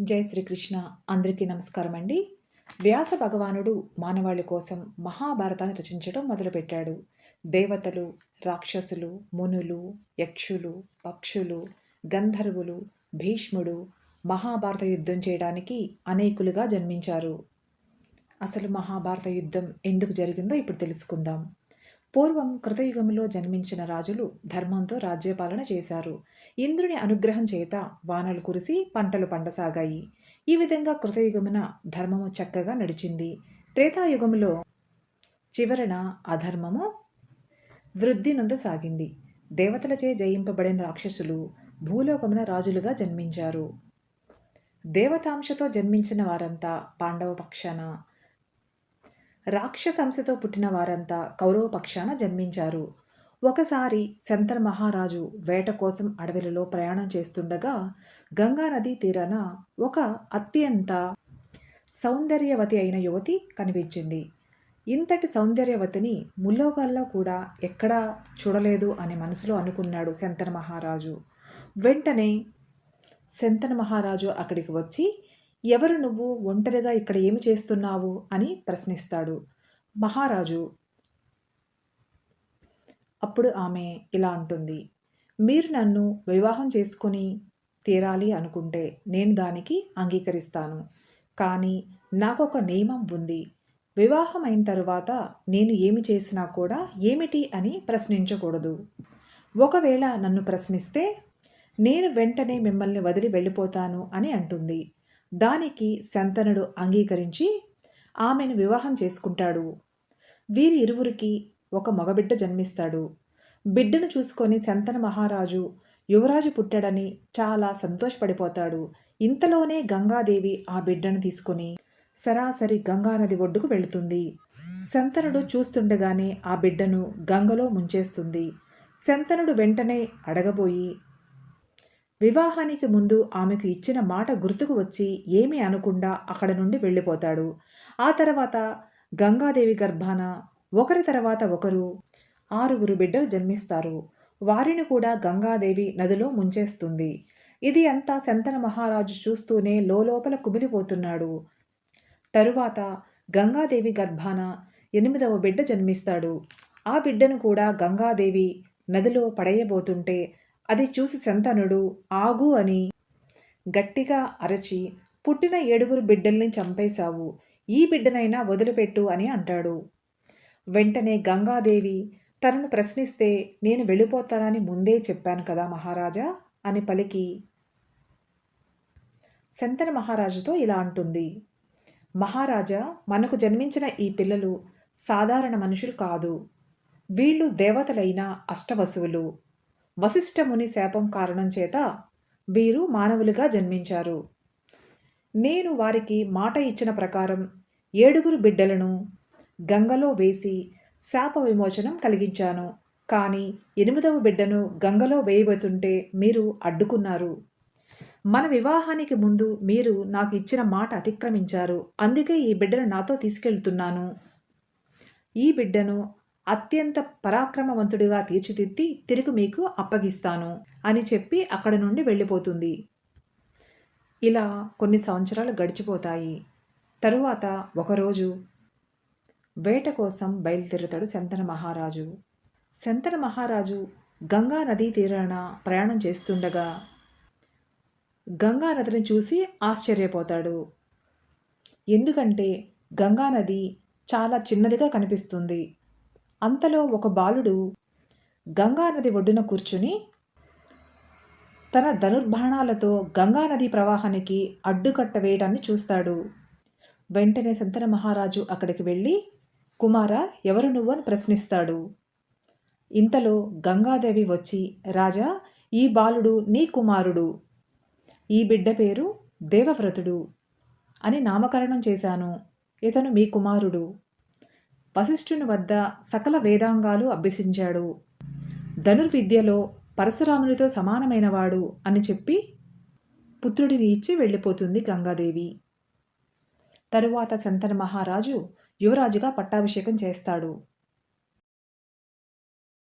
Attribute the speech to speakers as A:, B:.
A: జై శ్రీకృష్ణ. అందరికీ నమస్కారం అండి వ్యాస భగవానుడు మానవాళి కోసం మహాభారతాన్ని రచించడం మొదలుపెట్టాడు. దేవతలు రాక్షసులు మునులు యక్షులు పక్షులు గంధర్వులు భీష్ముడు మహాభారత యుద్ధం చేయడానికి అనేకులుగా జన్మించారు. అసలు మహాభారత యుద్ధం ఎందుకు జరిగిందో ఇప్పుడు తెలుసుకుందాం. పూర్వం కృతయుగంలో జన్మించిన రాజులు ధర్మంతో రాజ్యపాలన చేశారు. ఇంద్రుని అనుగ్రహం చేత వానలు కురిసి పంటలు పండసాగాయి. ఈ విధంగా కృతయుగమున ధర్మము చక్కగా నడిచింది. త్రేతాయుగములో చివరన అధర్మము వృద్ధి నొందసాగింది. దేవతలచే జయింపబడిన రాక్షసులు భూలోకమున రాజులుగా జన్మించారు. దేవతాంశతో జన్మించిన వారంతా పాండవ పక్షాన రాక్షసంశతో పుట్టిన వారంతా కౌరవ పక్షాన జన్మించారు. ఒకసారి శంతన మహారాజు వేట కోసం అడవిలలో ప్రయాణం చేస్తుండగా గంగా నదీ తీరాన ఒక అత్యంత సౌందర్యవతి అయిన యువతి కనిపించింది. ఇంతటి సౌందర్యవతిని ముల్లోకాల్లో కూడా ఎక్కడా చూడలేదు అని మనసులో అనుకున్నాడు శంతన మహారాజు. వెంటనే శంతన మహారాజు అక్కడికి వచ్చి ఎవరు నువ్వు ఒంటరిగా ఇక్కడ ఏమి చేస్తున్నావు అని ప్రశ్నిస్తాడు. మహారాజు అప్పుడు ఆమె ఇలా అంటుంది మీరు నన్ను వివాహం చేసుకొని తీరాలి అనుకుంటే నేను దానికి అంగీకరిస్తాను. కానీ నాకు ఒక నియమం ఉంది. వివాహం అయిన తరువాత నేను ఏమి చేసినా కూడా ఏమిటి అని ప్రశ్నించకూడదు. ఒకవేళ నన్ను ప్రశ్నిస్తే నేను వెంటనే మిమ్మల్ని వదిలి వెళ్ళిపోతాను అని అంటుంది. దానికి శంతనుడు అంగీకరించి ఆమెను వివాహం చేసుకుంటాడు. వీరి ఇరువురికి ఒక మగబిడ్డ జన్మిస్తాడు. బిడ్డను చూసుకొని శంతన మహారాజు యువరాజు పుట్టాడని చాలా సంతోషపడిపోతాడు. ఇంతలోనే గంగాదేవి ఆ బిడ్డను తీసుకొని సరాసరి గంగానది ఒడ్డుకు వెళుతుంది. శంతనుడు చూస్తుండగానే ఆ బిడ్డను గంగలో ముంచేస్తుంది. శంతనుడు వెంటనే అడగబోయి వివాహానికి ముందు ఆమెకు ఇచ్చిన మాట గుర్తుకు వచ్చి ఏమీ అనకుండా అక్కడ నుండి వెళ్ళిపోతాడు. ఆ తర్వాత గంగాదేవి గర్భాన ఒకరి తర్వాత ఒకరు ఆరుగురు బిడ్డలు జన్మిస్తారు. వారిని కూడా గంగాదేవి నదిలో ముంచేస్తుంది. ఇది అంతా శంతన మహారాజు చూస్తూనే లోపల కుమిలిపోతున్నాడు. తరువాత గంగాదేవి గర్భాన ఎనిమిదవ బిడ్డ జన్మిస్తాడు. ఆ బిడ్డను కూడా గంగాదేవి నదిలో పడేయబోతుంటే అది చూసి శంతనుడు ఆగు అని గట్టిగా అరచి పుట్టిన ఏడుగురు బిడ్డల్ని చంపేశావు. ఈ బిడ్డనైనా వదిలిపెట్టు అని అంటాడు. వెంటనే గంగాదేవి తనను ప్రశ్నిస్తే నేను వెళ్ళిపోతానని ముందే చెప్పాను కదా మహారాజా అని పలికి. శంతన మహారాజుతో ఇలా అంటుంది. మహారాజా మనకు జన్మించిన ఈ పిల్లలు సాధారణ మనుషులు కాదు. వీళ్ళు దేవతలైన అష్టవసువులు. వశిష్ఠముని శాపం కారణం చేత వీరు మానవులుగా జన్మించారు. నేను వారికి మాట ఇచ్చిన ప్రకారం ఏడుగురు బిడ్డలను గంగలో వేసి శాప విమోచనం కలిగించాను. కానీ ఎనిమిదవ బిడ్డను గంగలో వేయబోతుంటే మీరు అడ్డుకున్నారు. మన వివాహానికి ముందు మీరు నాకు ఇచ్చిన మాట అతిక్రమించారు. అందుకే ఈ బిడ్డను నాతో తీసుకెళ్తున్నాను. ఈ బిడ్డను అత్యంత పరాక్రమవంతుడిగా తీర్చిదిద్ది తిరిగి మీకు అప్పగిస్తాను అని చెప్పి అక్కడ నుండి వెళ్ళిపోతుంది. ఇలా కొన్ని సంవత్సరాలు గడిచిపోతాయి. తరువాత ఒకరోజు వేట కోసం బయలుదేరుతాడు శంతన మహారాజు. శంతన మహారాజు గంగా నదీ తీరాన ప్రయాణం చేస్తుండగా గంగా నదిని చూసి ఆశ్చర్యపోతాడు. ఎందుకంటే గంగా నది చాలా చిన్నదిగా కనిపిస్తుంది. అంతలో ఒక బాలుడు గంగానది ఒడ్డున కూర్చుని తన ధనుర్బాణాలతో గంగానది ప్రవాహానికి అడ్డుకట్ట వేయడాన్ని చూస్తాడు. వెంటనే శంతన మహారాజు అక్కడికి వెళ్ళి కుమార ఎవరు నువ్వు? అని ప్రశ్నిస్తాడు. ఇంతలో గంగాదేవి వచ్చి రాజా ఈ బాలుడు నీ కుమారుడు. ఈ బిడ్డ పేరు దేవవ్రతుడు అని నామకరణం చేశాను. ఇతను మీ కుమారుడు. వశిష్ఠుని వద్ద సకల వేదాంగాలు అభ్యసించాడు. ధనుర్విద్యలో పరశురామునితో సమానమైనవాడు అని చెప్పి పుత్రుడిని ఇచ్చి వెళ్ళిపోతుంది గంగాదేవి. తరువాత శంతన మహారాజు యువరాజుగా పట్టాభిషేకం చేస్తాడు.